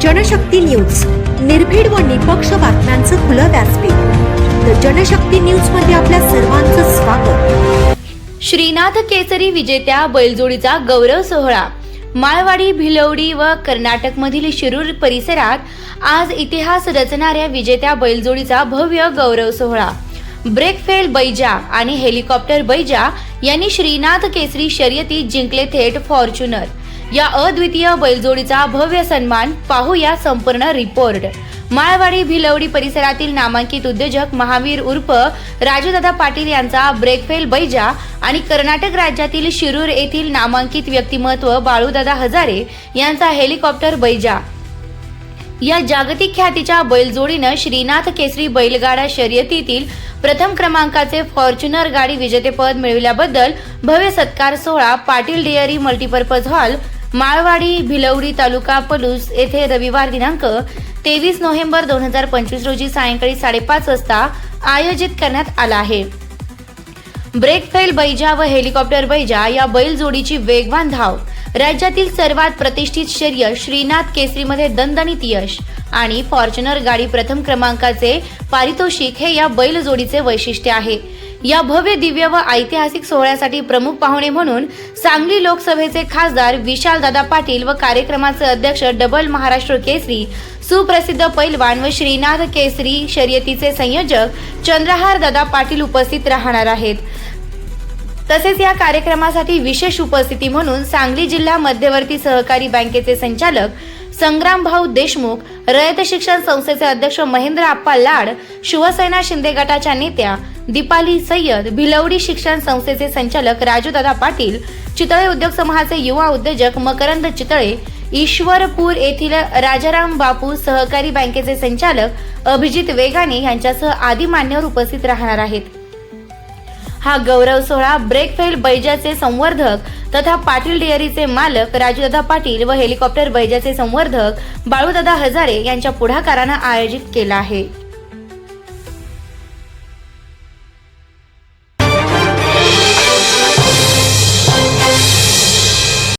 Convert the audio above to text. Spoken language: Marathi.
जनशक्ती न्यूज. निर्भीड व निपक्ष बातम्यांचं खुलं व्यासपीठ. द जनशक्ती न्यूजमध्ये आपल्या सर्वांचं स्वागत. श्रीनाथ केसरी विजेत्या बैलजोडीचा गौरव सोहळा. माळवाडी भिलवडी व कर्नाटकमधील शिरूर परिसरात आज इतिहास रचणाऱ्या विजेत्या बैलजोडीचा भव्य गौरव सोहळा. ब्रेकफेल बैजा आणि हेलिकॉप्टर बैजा यांनी श्रीनाथ केसरी शर्यती जिंकले थेट फॉर्च्युनर. या अद्वितीय बैलजोडीचा भव्य सन्मान पाहूया संपूर्ण रिपोर्ट. माळवाडी भिलवडी परिसरातील नामांकित उद्योजक महावीर उर्फ राजूदादा पाटील यांचा ब्रेकफेल बैजा आणि कर्नाटक राज्यातील शिरूर येथील नामांकित व्यक्तिमत्व बाळूदादा हजारे यांचा हेलिकॉप्टर बैजा. या जागतिक ख्यातीच्या बैलजोडीनं श्रीनाथ केसरी बैलगाडा शर्यतीतील प्रथम क्रमांकाचे फॉर्च्युनर गाडी विजेतेपद मिळविल्याबद्दल भव्य सत्कार सोहळा Patil dairy multipurpose hall Malwadi Bhilwadi तालुका पलूस येथे रविवार दिनांक तेवीस नोव्हेंबर दोन हजार पंचवीस रोजी सायंकाळी साडेपाच वाजता आयोजित करण्यात आला आहे. ब्रेकफेल बैजा व हेलिकॉप्टर बैजा या बैल जोडीची वेगवान धाव राज्यातील सर्वात प्रतिष्ठित शर्य श्रीनाथ केसरीमध्ये दणदणीत यश आणि फॉर्च्युनर गाडी प्रथम क्रमांकाचे पारितोषिक हे या बैल जोडीचे वैशिष्ट्य आहे. या भव्य दिव्य व ऐतिहासिक सोहळ्यासाठी प्रमुख पाहुणे म्हणून सांगली लोकसभेचे खासदार विशालदादा पाटील व कार्यक्रमाचे अध्यक्ष डबल महाराष्ट्र केसरी सुप्रसिद्ध पैलवान व श्रीनाथ केसरी शर्यतीचे संयोजक चंद्रहार दादा पाटील उपस्थित राहणार आहेत. तसेच या कार्यक्रमासाठी विशेष उपस्थिती म्हणून सांगली जिल्हा मध्यवर्ती सहकारी बँकेचे संचालक संग्रामभाऊ देशमुख रयत शिक्षण संस्थेचे अध्यक्ष महेंद्र आप्पा लाड शिवसेना शिंदे गटाच्या नेत्या दीपाली सय्यद भिलवडी शिक्षण संस्थेचे संचालक राजूदादा पाटील चितळे उद्योग समूहाचे युवा उद्योजक मकरंद चितळे ईश्वरपूर येथील राजाराम बापू सहकारी बँकेचे संचालक अभिजित वेगाने यांच्यासह आदी मान्यवर उपस्थित राहणार आहेत. हा गौरव सोहळा ब्रेकफेल बैजाचे संवर्धक तथा पाटील डेअरीचे मालक राजूदादा पाटील व हेलिकॉप्टर बैजाचे संवर्धक बाळूदादा हजारे यांच्या पुढाकारानं आयोजित केला आहे.